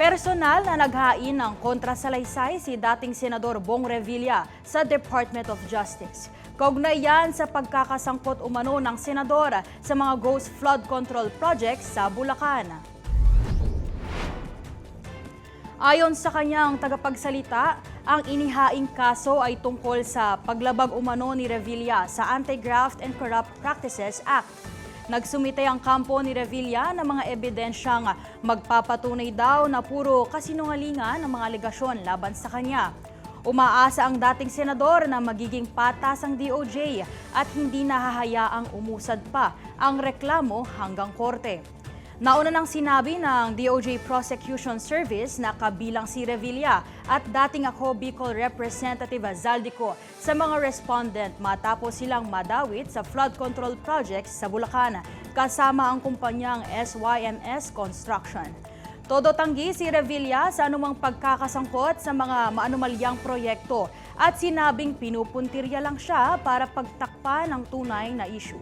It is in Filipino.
Personal na naghain ng kontrasalaysay si dating Senador Bong Revilla sa Department of Justice. Kaugnay yan sa pagkakasangkot umano ng senador sa mga ghost flood control projects sa Bulacan. Ayon sa kanyang tagapagsalita, ang inihaing kaso ay tungkol sa paglabag umano ni Revilla sa Anti-Graft and Corrupt Practices Act. Nagsumite ang kampo ni Revilla ng mga ebidensyang magpapatunay daw na puro kasinungalingan ang mga alegasyon laban sa kanya. Umaasa ang dating senador na magiging patas ang DOJ at hindi nahahayaang umusad pa ang reklamo hanggang korte. Nauna nang sinabi ng DOJ Prosecution Service na kabilang si Revilla at dating ako Bicol Representative Zaldico sa mga respondent matapos silang madawit sa flood control projects sa Bulacan kasama ang kumpanyang SYMS Construction. Todo tanggi si Revilla sa anumang pagkakasangkot sa mga maanumalyang proyekto at sinabing pinupuntirya lang siya para pagtakpa ng tunay na issue.